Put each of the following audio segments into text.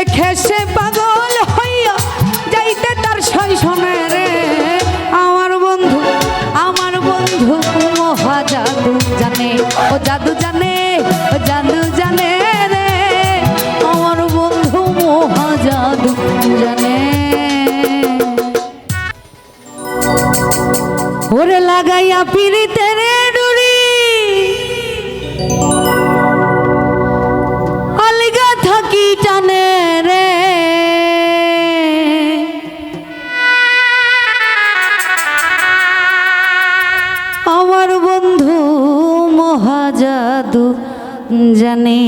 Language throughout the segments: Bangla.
দেখে সে পাগল হইয়া যাইতে তার শৈশনে রে। আমার বন্ধু আমার বন্ধু মহা জাদু জানে, ও জাদু জানে, ও জাদু জানে রে। আমার বন্ধু মহা জাদু জানে। ওরে লাগাইয়া পিড়িতে মহাজাদু জানে।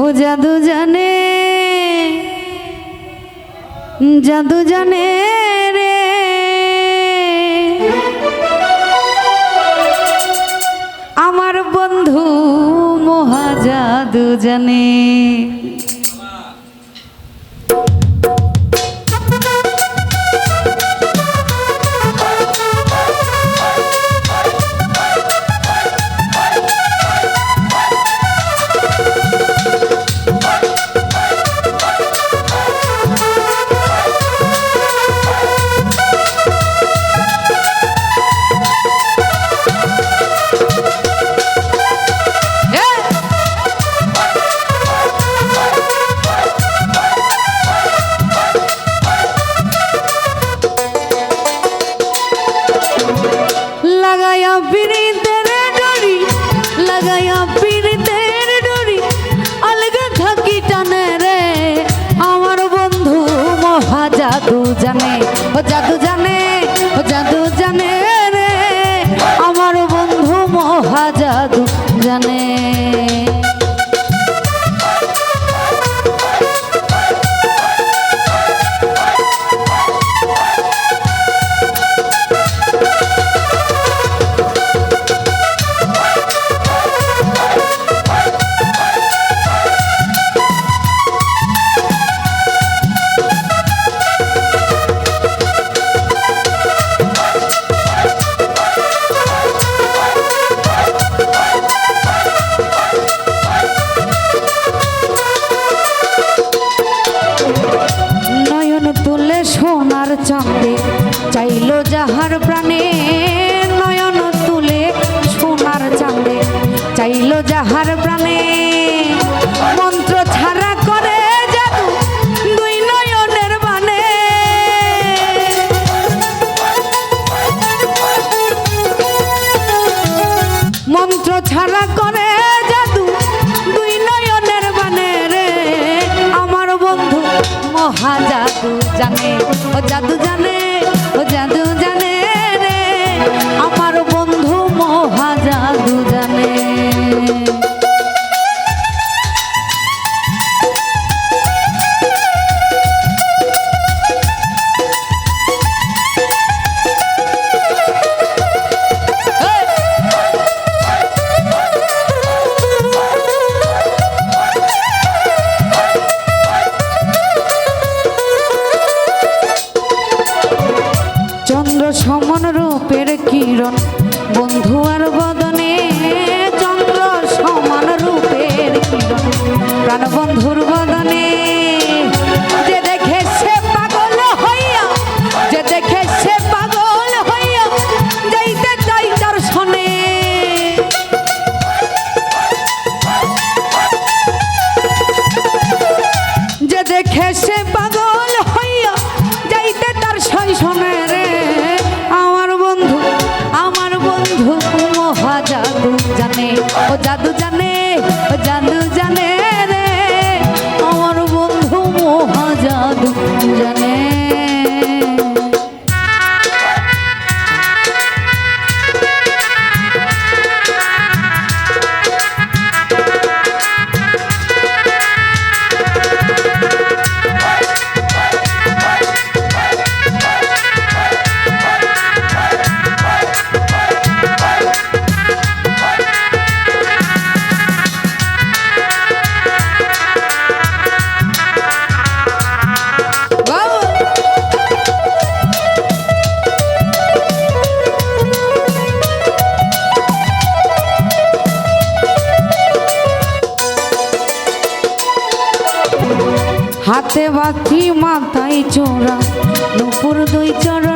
ও জাদু জানে জাদু জানে রে। আমার বন্ধু মহা জাদু জানে। ছাড়া করে জাদু। দুই নয়নের বানে রে, আমার বন্ধু মহা জাদু জানে। ও জাদু জানে, ও জাদু জানে রে, আমার সমন রূপের কিরণ বন্ধু আর বদনে চন্দ্র সমান রূপের কিরণ। প্রাণ বন্ধুর বদনে হাতে বাকি মাথায় চোরা। নুপুর দুই চরণে